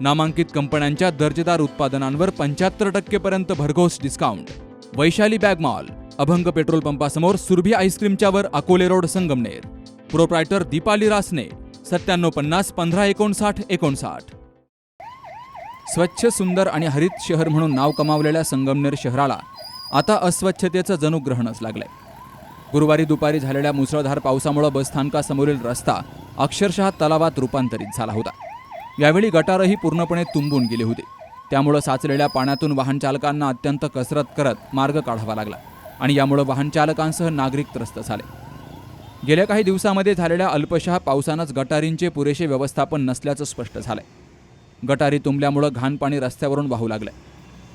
नामांकित कंपन्यांच्या दर्जेदार उत्पादनांवर पंच्याहत्तर टक्केपर्यंत भरघोस discount Vaishali bag mall Abhang petrol पंपासमोर Surabhi आईस्क्रीमच्यावर अकोले रोड संगमनेर. प्रोप्रायटर दीपाली रासने सत्त्याण्णव पन्नास पंधरा एकोणसाठ एकोणसाठ. स्वच्छ सुंदर आणि हरित शहर म्हणून नाव कमावलेल्या संगमनेर शहराला आता अस्वच्छतेचं जणू ग्रहणच लागलंय. गुरुवारी दुपारी झालेल्या मुसळधार पावसामुळे बसस्थानकासमोरील रस्ता अक्षरशः तलावात रूपांतरित झाला होता. यावेळी गटारही पूर्णपणे तुंबून गेले होते. त्यामुळं साचलेल्या पाण्यातून वाहनचालकांना अत्यंत कसरत करत मार्ग काढावा लागला आणि यामुळं वाहनचालकांसह नागरिक त्रस्त झाले. गेल्या काही दिवसामध्ये झालेल्या अल्पशः पावसानंच गटारींचे पुरेसे व्यवस्थापन नसल्याचं स्पष्ट झालंय. गटारी तुंबल्यामुळं घाण पाणी रस्त्यावरून वाहू लागलंय.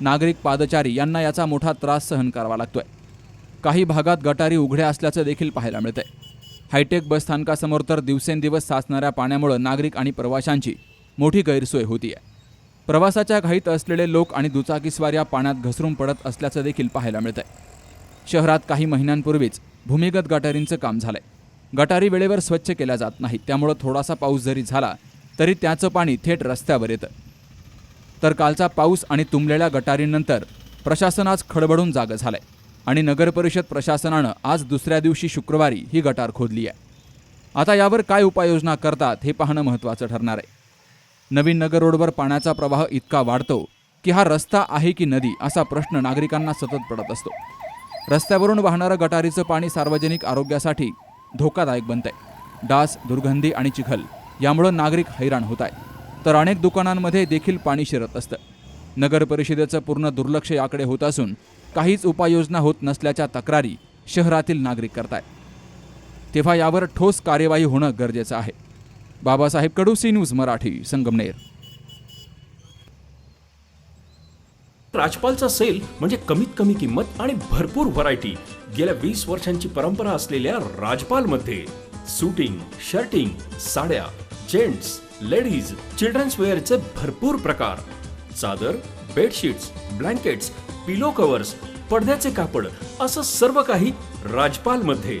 नागरिक पादचारी यांना याचा मोठा त्रास सहन करावा लागतोय. काही भागात गटारी उघड्या असल्याचं देखील पाहायला मिळतंय. हायटेक बसस्थानकासमोर तर दिवसेंदिवस साचणाऱ्या पाण्यामुळं नागरिक आणि प्रवाशांची मोठी गैरसोय होती आहे प्रवासाच्या घाईत असलेले लोक आणि दुचाकीस्वार या पाण्यात घसरून पडत असल्याचं देखील पाहायला मिळतंय. शहरात काही महिन्यांपूर्वीच भूमिगत गटारींचं काम झालंय. गटारी वेळेवर स्वच्छ केल्या जात नाहीत त्यामुळं थोडासा पाऊस जरी झाला तरी त्याचं पाणी थेट रस्त्यावर येतं. तर कालचा पाऊस आणि तुंबलेल्या गटारींनंतर प्रशासन आज खडबडून जागं झालंय आणि नगरपरिषद प्रशासनानं आज दुसऱ्या दिवशी शुक्रवारी ही गटार खोदली आहे आता यावर काय उपाययोजना करतात हे पाहणं महत्त्वाचं ठरणार आहे. नवीन नगर रोडवर पाण्याचा प्रवाह इतका वाढतो की हा रस्ता आहे की नदी असा प्रश्न नागरिकांना सतत पडत असतो. रस्त्यावरून वाहणारं गटारीचं पाणी सार्वजनिक आरोग्यासाठी धोकादायक बनतंय. डास दुर्गंधी आणि चिखल यामुळं नागरिक हैराण होत आहे तर अनेक दुकानांमध्ये देखील पाणी शिरत असतं. नगर परिषदेचं पूर्ण दुर्लक्ष याकडे होत असून काहीच उपाययोजना होत नसल्याच्या तक्रारी शहरातील नागरिक करतायत. तेव्हा यावर ठोस कार्यवाही होणं गरजेचं आहे. Babasaheb Kadu C news Marathi Sangamner. राजपालचा sale म्हणजे कमीत कमी किंमत आणि भरपूर व्हरायटी गेल्या वीस वर्षांची परंपरा असलेल्या राजपाल मध्ये सुटिंग शर्टिंग साड्या जेंट्स लेडीज चिल्ड्रन्स वेअरचे भरपूर प्रकार. चादर बेडशीट्स ब्लँकेट्स पिलो कव्हर्स पडद्याचे कापड असं सर्व काही राजपाल मध्ये